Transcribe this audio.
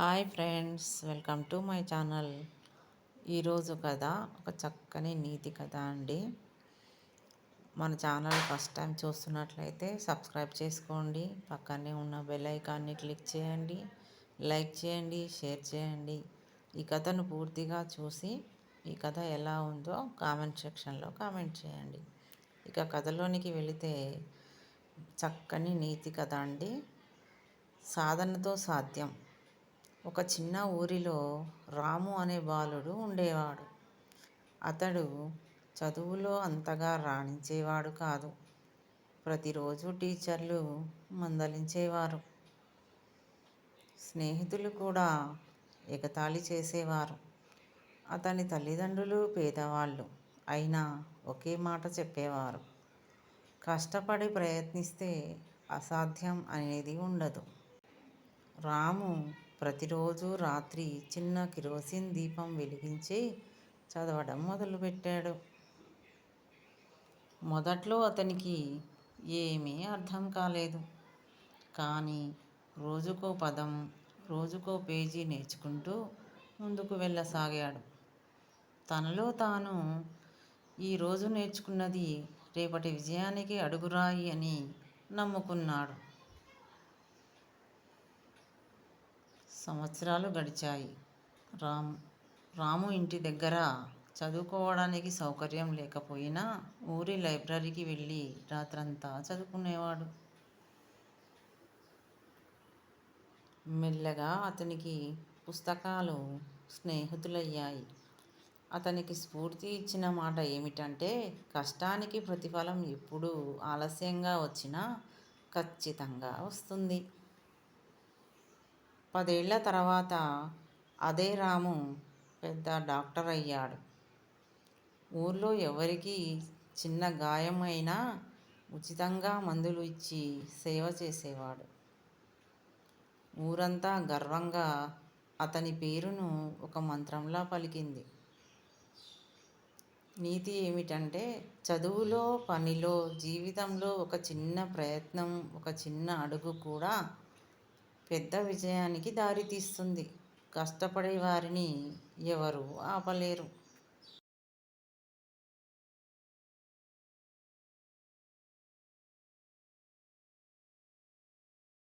Hi friends welcome to my channel. ఈరోజు కథ ఒక చక్కని నీతి కథ అండి. మన ఛానల్ ఫస్ట్ టైం చూస్తున్నట్లయితే సబ్స్క్రైబ్ చేసుకోండి. పక్కనే ఉన్న బెల్ ఐకాన్ని క్లిక్ చేయండి. లైక్ చేయండి షేర్ చేయండి. ఈ కథను పూర్తిగా చూసి ఈ కథ ఎలా ఉందో కామెంట్ సెక్షన్లో కామెంట్ చేయండి. ఇక కథలోనికి వెళితే చక్కని నీతి కథ అండి. సాధనతో సాధ్యం. ఒక చిన్న ఊరిలో రాము అనే బాలుడు ఉండేవాడు. అతడు చదువులో అంతగా రాణించేవాడు కాదు. ప్రతిరోజు టీచర్లు మందలించేవారు. స్నేహితులు కూడా ఎగతాళి చేసేవారు. అతని తల్లిదండ్రులు పేదవాళ్ళు. అయినా ఒకే మాట చెప్పేవారు. కష్టపడి ప్రయత్నిస్తే అసాధ్యం అనేది ఉండదు. రాము ప్రతిరోజు రాత్రి చిన్న కిరోసిన్ దీపం వెలిగించి చదవడం మొదలుపెట్టాడు. మొదట్లో అతనికి ఏమీ అర్థం కాలేదు. కానీ రోజుకో పదం రోజుకో పేజీ నేర్చుకుంటూ ముందుకు వెళ్ళసాగాడు. తనలో తాను ఈరోజు నేర్చుకున్నది రేపటి విజయానికి అడుగురాయి అని నమ్ముకున్నాడు. సంవత్సరాలు గడిచాయి. రామ్ రాము ఇంటి దగ్గర చదువుకోవడానికి సౌకర్యం లేకపోయినా ఊరి లైబ్రరీకి వెళ్ళి రాత్రంతా చదువుకునేవాడు. మెల్లగా అతనికి పుస్తకాలు స్నేహితులయ్యాయి. అతనికి స్ఫూర్తి ఇచ్చిన మాట ఏమిటంటే కష్టానికి ప్రతిఫలం ఎప్పుడూ ఆలస్యంగా వచ్చినా ఖచ్చితంగా వస్తుంది. పదేళ్ళ తర్వాత అదే రాము పెద్ద డాక్టర్ అయ్యాడు. ఊర్లో ఎవరికి చిన్న గాయం అయినా ఉచితంగా మందులు ఇచ్చి సేవ చేసేవాడు. ఊరంతా గర్వంగా అతని పేరును ఒక మంత్రంలా పలికింది. నీతి ఏమిటంటే చదువులో పనిలో జీవితంలో ఒక చిన్న ప్రయత్నం ఒక చిన్న అడుగు కూడా పెద్ద విజయానికి దారితీస్తుంది. కష్టపడే వారిని ఎవరు ఆపలేరు.